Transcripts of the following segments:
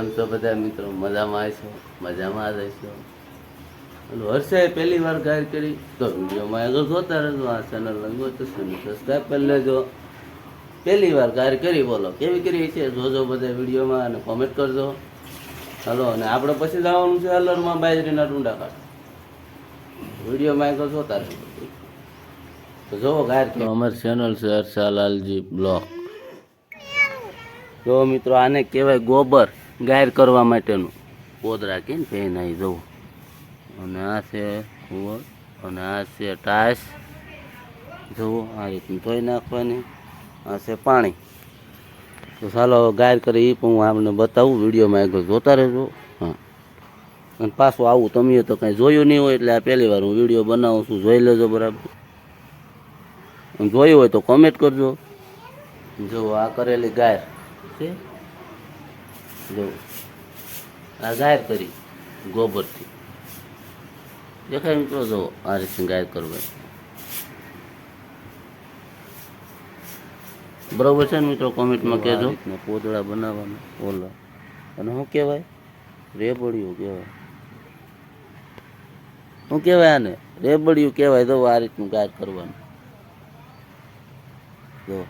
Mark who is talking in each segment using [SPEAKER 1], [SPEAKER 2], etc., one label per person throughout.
[SPEAKER 1] કેમ છો બધા મિત્રો મજામાં આવશો મજામાં જ હશો? અને વર્ષે પહેલી વાર ગાય કરી તો વિડીયોમાં આગળ જોતા રહેજો આ ચેનલ લંગો તો સબસ્ક્રાઈબ કરી લેજો. પહેલી વાર ગાય કરી બોલો કેવી કરી છે? જોજો બધા વિડીયોમાં અને કોમેન્ટ કરજો. હલો અને આપણે પછી જવાનું છે અલરમાં બાજરીના ટુંડા કાઢ વિડીયોમાં આગળ જોતા રહેજો. તો જોવો ગાય અમારી ચેનલ છે હર્ષાલાલજી બ્લોગ જો મિત્રો આને કહેવાય ગોબર. ગાયર કરવા માટેનું. પોદ રાખીને ને દઉં અને આ છે કુંવર અને આ છે ટાઈસ જુઓ, આ રીતનું ધોઈ નાખવાની. આ છે પાણી. તો ચાલો ગાયર કરી એ પણ હું આમને બતાવું, વિડીયોમાં આગળ જોતા રહેજો. હા. અને પાછું આવું, તમે તો કાંઈ જોયું નહીં હોય એટલે આ પહેલી વાર હું વીડિયો બનાવું છું. જોઈ લેજો બરાબર. જોયું હોય તો કોમેન્ટ કરજો. જો આ કરેલી ગાયર છે. જો આ ગાયબ કરી ગોબરથી. દેખાય મિત્રો જો આ રીતે ગાયબ કરવું બરોબર છે ને મિત્રો કોમેન્ટમાં કહેજો. પોદળા બનાવવાના ઓલા. અને શું કહેવાય? રેબડિયું કહેવાય. શું કહેવાય આને? રેબડિયું કહેવાય તો આ રીતનું ગાય કરવાનું. જો.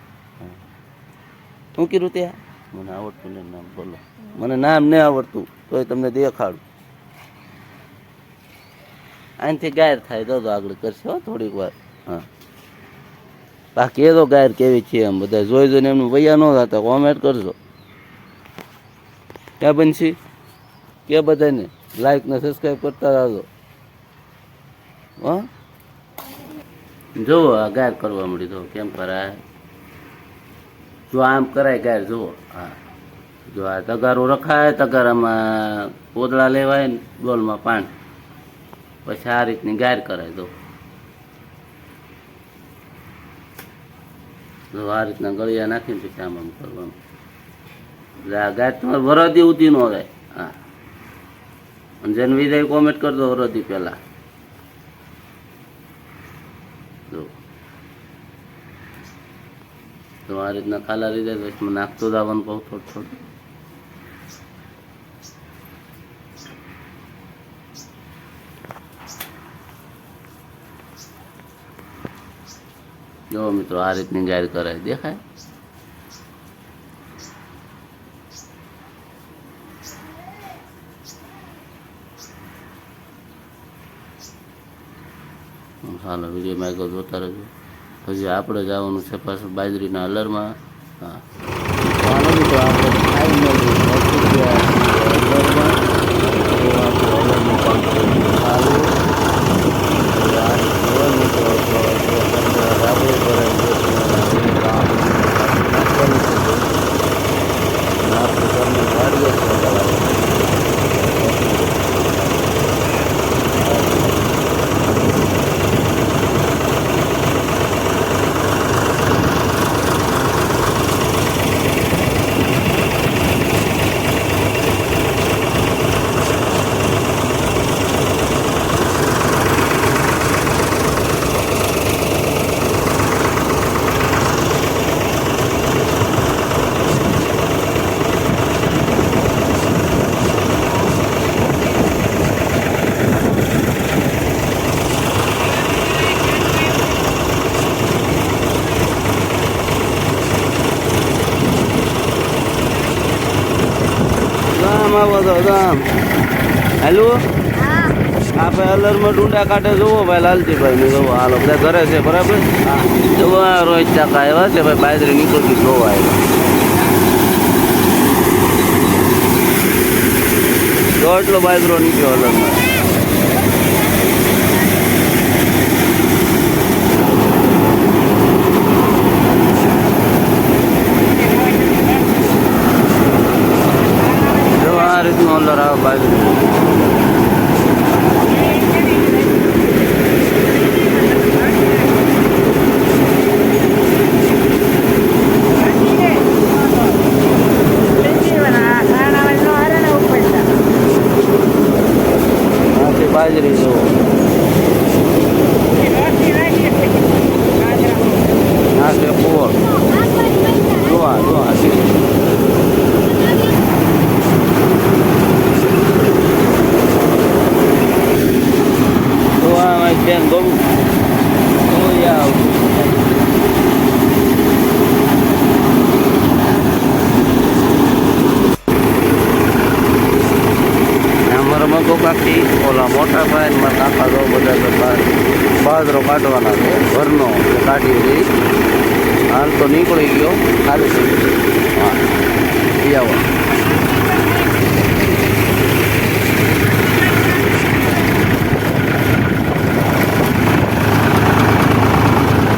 [SPEAKER 1] શું કીધું ત્યાં? મને આવડતું નહીં નામ બોલો. મને નામ નહીં આવડતું, તોય તમને દેખાડું. આનાથી ગાયર થાય તો આગળ કરશે હો થોડીક વાર. હા. બાકી એ તો ગાયર કેવી છે એમ બધા જોઈ જોઈને એમનું વૈયા ન થતા કોમેન્ટ કરજો. ક્યાં બનશી કે બધાને લાઈક ને સબસ્ક્રાઈબ કરતા રહેજો. હા? જુઓ આ ગાયર કરવા મળી તો કેમ કરાય? જો આમ કરાય ગાયર જુઓ. હા. જો આ તગારું રખાય, તગારામાં પોદળા લેવાય ને ડોલમાં પાણી પછી આ રીતની ગાયર કરાય જો જો આ રીતના ગળિયા નાખીને પછી આમ આમ કરવાનું. એટલે આ ગાય તમારે વરદી ઉધી ન રહે. હા. અને જેને વિદાય કોમેન્ટ કરજો વરદી પહેલાં. તો આ રીતના ખાલા લીધે વચમાં નાખતો જવાનું કહું થોડું થોડું. જો મિત્રો આ રીતની ગાયર કરે દેખાય? હાલો વિજય આગળ જોતા રહેજો. પછી આપણે જવાનું છે પાછું બાજરીના અલરમાં. હા. મિત્રો આપણે ખાઈ મળીએ પહોંચી ગયા છીએ હલરમાં. તો આપણે હલરનું કામ કરીએ. ચાલુ. તો આ જોવો મિત્રો, તો આપણે રાબડી પર જ બેસીને કામ કરી શકીએ. અને આપણે ઘરની વાડીએ જ ચલાવવાનું. તો હેલો? આપણે અલરમાં ડુંડા કાઢે જોવો ભાઈ લાલજીભાઈ ને જોવો હાલો બધા ઘરે છે બરાબર? આ રોહિત ચાકા આવ્યા છે ભાઈ બાજરી નીકળતી જોવા આવ્યા એટલો બાજરો નીકળ્યો અલરમાં જો આ રીતનું અલર આવે બાજરી આથી બાજરી જુઓ આ છે કુવર જોવા જોવા ગોકાકથી ઓલા મોટા ભાઈ મારા કાકા જો બધા બાજરો કાઢવાના છે, ઘરનો કાઢી દઈ હાલ તો નીકળી ગયો થઈ હા આવો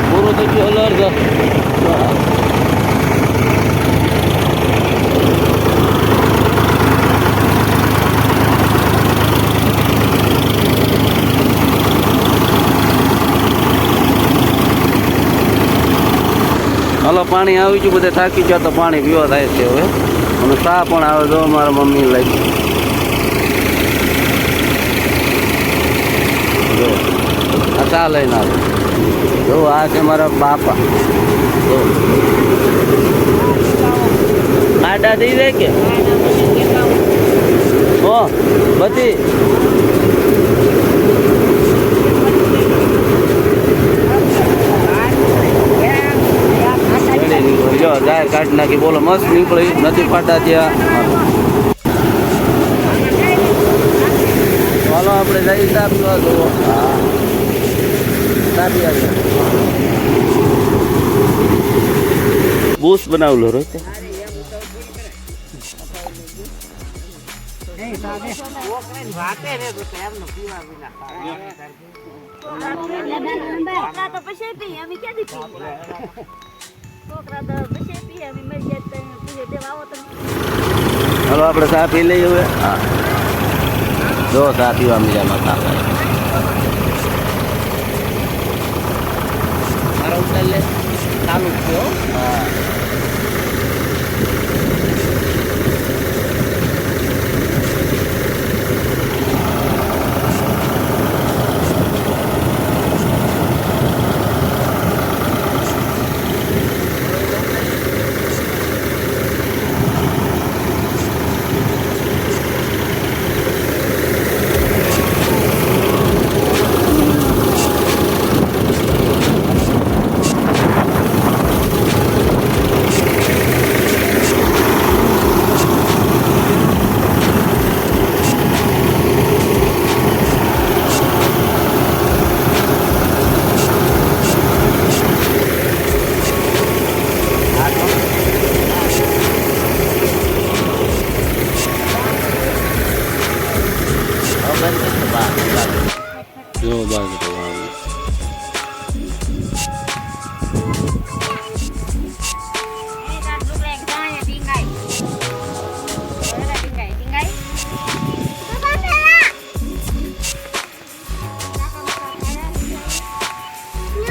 [SPEAKER 1] પૂરું થઈ ગયું અલર્ગ હાલો પાણી આવી ગયું બધા થાકી ગયા તો પાણી પીવા થાય છે હવે. અને ચા પણ આવે જો મારા મમ્મી લઈ. જો આ ચા લઈને આવે. જો આ છે મારા બાપા. જો. આડા થઈ જાય કે? હો બધી રેડી નીકળી જો જાહેર કાઢી નાખી, બોલો, મસ્ત નીકળી, નથી ફાટા ત્યાં. ચાલો આપણે જઈ જવો હા. જઈએ. બૂસ બનાવલો રો
[SPEAKER 2] તો પછી અમે ક્યાં પીએ?
[SPEAKER 1] ચાલો આપણે ચા પી લઈએ હવે. હા. જો ચા પીવા મજામાં કાકા. મારા ઉતાર લે ચાલુ થયો હો. તો
[SPEAKER 2] બાપેલા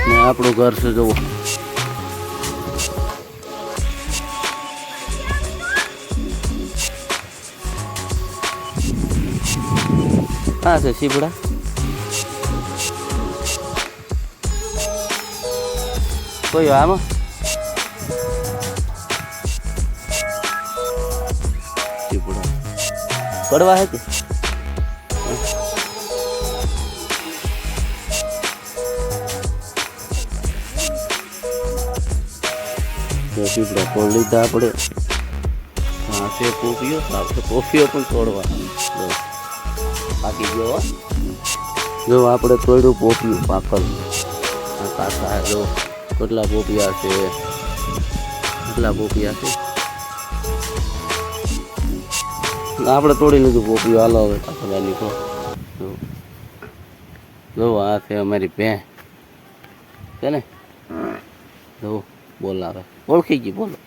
[SPEAKER 1] ને આપણું ઘર છે જુઓ. હા છે સીપડા સીપડા કડવા હે કે પીપડા કોણ લીધા આપણે હા પોપીઓ પોપિયો આપણે પોપિયો પણ તોડવા જો પાકી જો આપણે તોડ્યું પોપિયું પાકલ આ કાકા જો કેટલા પોપિયા છે? કેટલા પોપિયા છે? આપણે તોડી લીધું પોપિયું. હાલો હવે પાછળ નીકળો જો. આ છે અમારી ભેં છે ને? જો, બોલાવે. ઓળખી ગઈ, બોલો.